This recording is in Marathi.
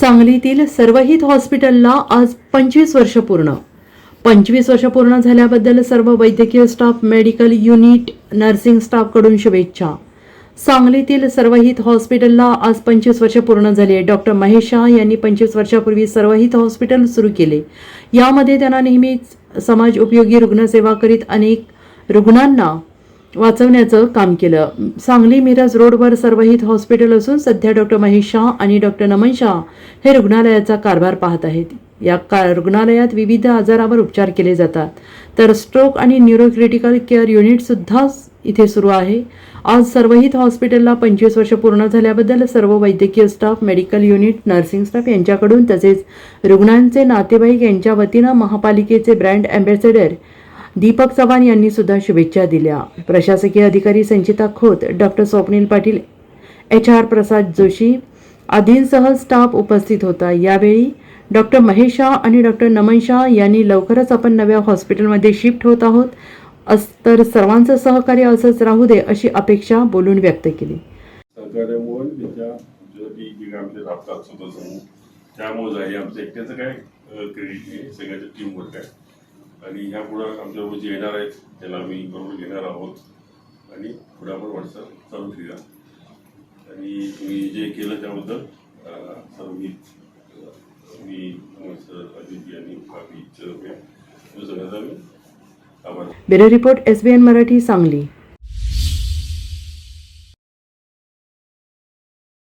सांगलीतील सर्वहित हॉस्पिटलला आज पंचवीस वर्ष पूर्ण. पंचवीस वर्ष पूर्ण झाल्याबद्दल सर्व वैद्यकीय स्टाफ मेडिकल युनिट नर्सिंग स्टाफकडून शुभेच्छा. सांगलीतील सर्वहित हॉस्पिटलला आज पंचवीस वर्ष पूर्ण झाली. डॉक्टर महेश शाह यांनी पंचवीस वर्षापूर्वी सर्वहित हॉस्पिटल सुरू केले. यामध्ये त्यांना नेहमीच समाज उपयोगी रुग्णसेवा करीत अनेक रुग्णांना वाचवण्याचं काम केलं. सांगली मिरज रोडवर सर्वहित हॉस्पिटल असून सध्या डॉक्टर महेश शाह आणि डॉक्टर नमन शाह हे रुग्णालयाचा कारभार पाहत आहेत. या का रुग्णालयात विविध आजारावर उपचार केले जातात. तर स्ट्रोक आणि न्यूरोक्रिटिकल केअर युनिट सुद्धा इथे सुरू आहे. आज सर्वहित हॉस्पिटलला पंचवीस वर्ष पूर्ण झाल्याबद्दल सर्व वैद्यकीय staff medical unit nursing staff यांच्याकडून तसेच रुग्णांचे नातेवाईक यांच्या वतीनं महापालिकेचे ब्रँड अँबॅसेडर दीपक चव्हाण यांनी सुद्धा शुभेच्छा दिल्या. प्रशासकीय अधिकारी Sanchita Khot doctor Swapnil Patil H R Prasad Joshi आदींसह स्टाफ उपस्थित होता. यावेळी डॉक्टर महेश शाह आणि डॉक्टर नमन शाह यांनी लवकरच आपण नव्या हॉस्पिटलमध्ये शिफ्ट होत आहोत. अस तर सर्वांचं सहकार्य असंच राहू दे अशी अपेक्षा बोलून व्यक्त केली. त्यामुळे आमचं एकट्याचं काय? क्रेडिट नाही सगळ्याचं टीम वर्क आहे. आणि ह्या पुढं आमच्याबरोबर जे येणार आहेत त्याला आम्ही बरोबर घेणार आहोत. आणि पुढे आपण वाटचाल चालू ठेवूया. आणि तुम्ही जे केलं त्याबद्दल अं, सर्व मी मी सर आणि बाकी सगळ्यांचा मी आभार. Bureau report S B N Marathi Sangli.